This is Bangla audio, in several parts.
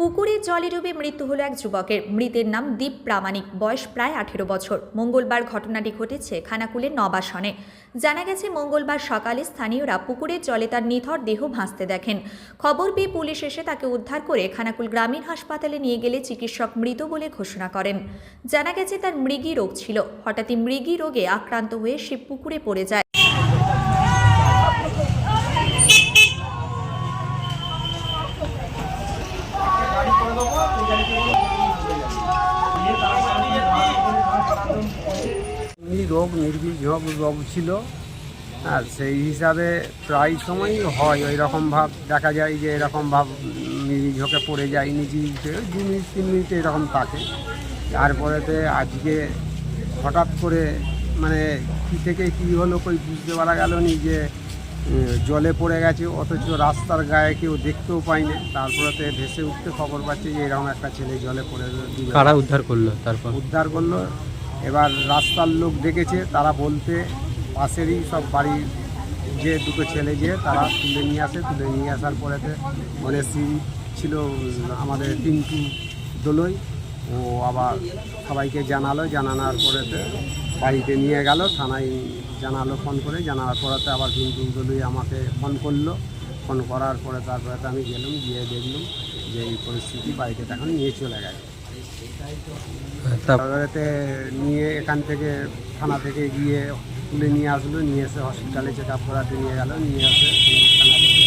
পুকুরে জলে ডুবে মৃত্যু হলো এক যুবকের। মৃতের নাম দীপ প্রামাণিক। বয়স প্রায় আঠেরো বছর। মঙ্গলবার ঘটনাটি ঘটেছে খানাকুলের নবাসনে। জানা গেছে, মঙ্গলবার সকালে স্থানীয়রা পুকুরের জলে তার নিথর দেহ ভাসতে দেখেন। খবর পেয়ে পুলিশ এসে তাকে উদ্ধার করে খানাকুল গ্রামীণ হাসপাতালে নিয়ে গেলে চিকিৎসক মৃত বলে ঘোষণা করেন। জানা গেছে, তার মৃগী রোগ ছিল। হঠাৎই মৃগী রোগে আক্রান্ত হয়ে সে পুকুরে পড়ে যায়। রোগ নির্বীজ রোগ ছিল। আর সেই হিসাবে প্রায় সময়ই হয় ওই রকম ভাব দেখা যায় যে এরকম ভাব নির্বীজকে পড়ে যায় নিজে দু মিনিট তিন মিনিট এরকম থাকে। তারপরেতে আজকে হঠাৎ করে মানে কী থেকে কী হলো কই বুঝতে পারা গেল নি যে জলে পড়ে গেছে অথচ রাস্তার গায়ে কেউ দেখতেও পায়নি তারপরেতে ভেসে উঠতে খবর পাচ্ছে যে এরকম একটা ছেলে জলে পড়ে কারা উদ্ধার করল তারপর? উদ্ধার করল এবার রাস্তার লোক দেখেছে তারা বলতে পাশেরই সব বাড়ির যে দুটো ছেলে যে তারা তুলে নিয়ে আসে, তুলে নিয়ে আসার পরেতে মানে শ্রী ছিল আমাদের পিন্টু দোলই, ও আবার সবাইকে জানালো, জানানোর পরেতে বাড়িতে নিয়ে গেল, থানায় জানালো, ফোন করে, জানার পরেতে আবার পিন্টু দোলই আমাকে ফোন করল, ফোন করার পরে তারপরে আমি গেলাম, গিয়ে দেখলাম যে এই পরিস্থিতি বাড়িতে এখন নিয়ে চলে গেছে। তারপরেতে নিয়ে এখান থেকে থানা থেকে গিয়ে তুলে নিয়ে আসলো নিয়ে এসে হসপিটালে চেক আপ করাতে নিয়ে গেল নিয়ে এসে থানা থেকে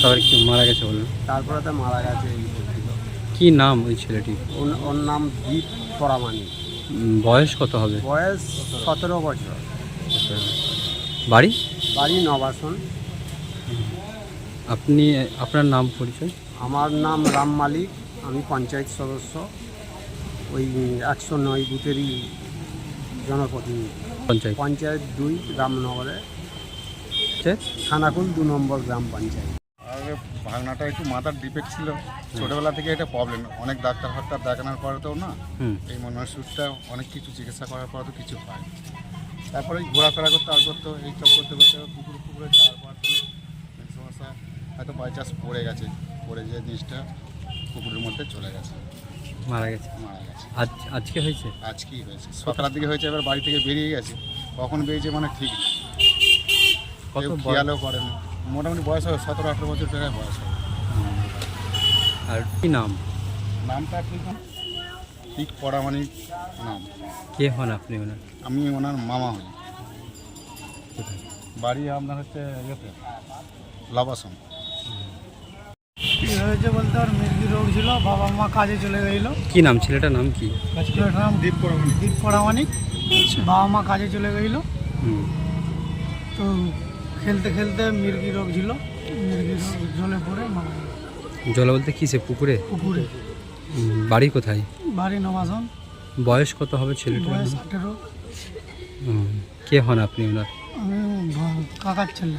তারপরে কি মারা গেছে বলল তারপরে তো মারা গেছে এই কি নাম ওই ছেলেটি ওর ওর নাম দীপ পরামানি। উম, বয়স কত হবে? বয়স সতেরো বছর। বাড়ি? বাড়ি নবাসন। আপনি আপনার নাম পরিচয়? আমার নাম রাম মালিক। আমি পঞ্চায়েত সদস্য ওই একশো নয় বুথেরই জনপ্রতিনিধি। পঞ্চায়েত। পঞ্চায়েত দুই রামনগরে আছে? খানাকুল দু নম্বর গ্রাম পঞ্চায়েত। আগে ভাগনাটা একটু মাথার ডিফেক্ট ছিল। ছোটবেলা থেকে এটা প্রবলেম অনেক ডাক্তার ফাক্তার দেখানোর পরে তো না হুম। এই মনোসুরটা অনেক কিছু চিকিৎসা করার পরে তো কিছু হয়। তারপরে ঘোরাফেরা করতে আর করতো এই সব করতে করতে পুকুরে পুকুরে যাওয়ার পর তো সমস্যা হয়তো বাই চান্স পড়ে গেছে পড়ে যে জিনিসটা। পুকুরের মধ্যে চলে গেছে। মারা গেছে? মারা গেছে। আজ আজকে হয়েছে? আজকেই হয়েছে। সকালের দিকে হয়েছে এবার বাড়ি থেকে বেরিয়ে গেছে। কখন বেরিয়েছে মানে ঠিক নেই। কত কেউ? খেয়ালও করেন মোটামুটি বয়স হবে সতেরো আঠেরো বছর প্রায় বয়স হবে। আর কি নাম? নামটা ঠিক ঠিক পড়ামানিক নাম। কে হন আপনি ওনার? আমি ওনার মামা হই। বাড়ি আপনার হচ্ছে ইয়েতে লাবাসন। হয়েছে বলতে ওর মির্গি রোগ ছিল বাবা মা কাজে চলে গেছিল। কি নাম? ছেলেটার নাম কি? ছেলেটার নাম দীপ পরামানিক দীপ পরামানিক বাবা মা কাজে চলে গেছিল। তো খেলতে খেলতে মির্গি রোগ ছিল। মির্গি রোগ জলে পড়ে মারা জলে বলতে কিসে পুকুরে? পুকুরে। বাড়ি কোথায়? বাড়ি নবাসন। বয়স কত হবে ছেলেটার বয়স আঠেরো। কে হন আপনি ওনার? আমি কাকার ছেলে।